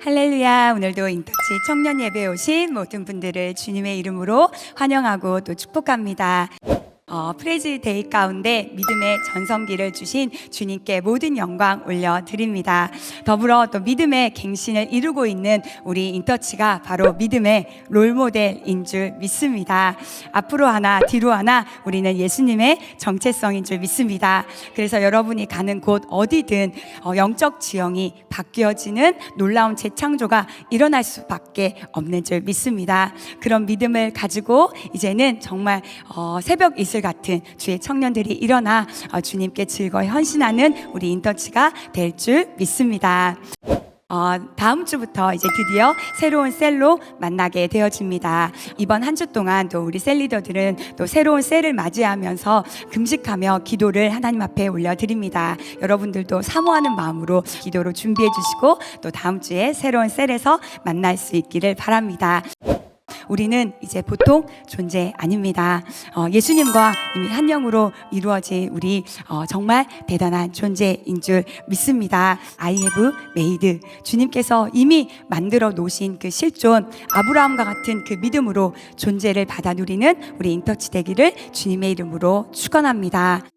할렐루야. 오늘도 인터치 청년 예배에 오신 모든 분들을 주님의 이름으로 환영하고 또 축복합니다. 어, 프레즈 데이 가운데 믿음의 전성기를 주신 주님께 모든 영광 올려드립니다. 더불어 또 믿음의 갱신을 이루고 있는 우리 인터치가 바로 믿음의 롤모델인 줄 믿습니다. 앞으로 하나 뒤로 하나 우리는 예수님의 정체성인 줄 믿습니다. 그래서 여러분이 가는 곳 어디든 어, 영적 지형이 바뀌어지는 놀라운 재창조가 일어날 수밖에 없는 줄 믿습니다. 그런 믿음을 가지고 이제는 정말 어, 새벽 이슬 같은 주의 청년들이 일어나 어, 주님께 즐거이 헌신하는 우리 인터치가 될 줄 믿습니다. 어, 다음 주부터 이제 드디어 새로운 셀로 만나게 되어집니다. 이번 한 주 동안 또 우리 셀 리더들은 또 새로운 셀을 맞이하면서 금식하며 기도를 하나님 앞에 올려드립니다. 여러분들도 사모하는 마음으로 기도로 준비해 주시고 또 다음 주에 새로운 셀에서 만날 수 있기를 바랍니다. 우리는 이제 보통 존재 아닙니다. 어, 예수님과 이미 한 영으로 이루어진 우리 어, 정말 대단한 존재인 줄 믿습니다. I have made 주님께서 이미 만들어 놓으신 그 실존 아브라함과 같은 그 믿음으로 존재를 받아 누리는 우리 인터치 되기를 주님의 이름으로 축원합니다.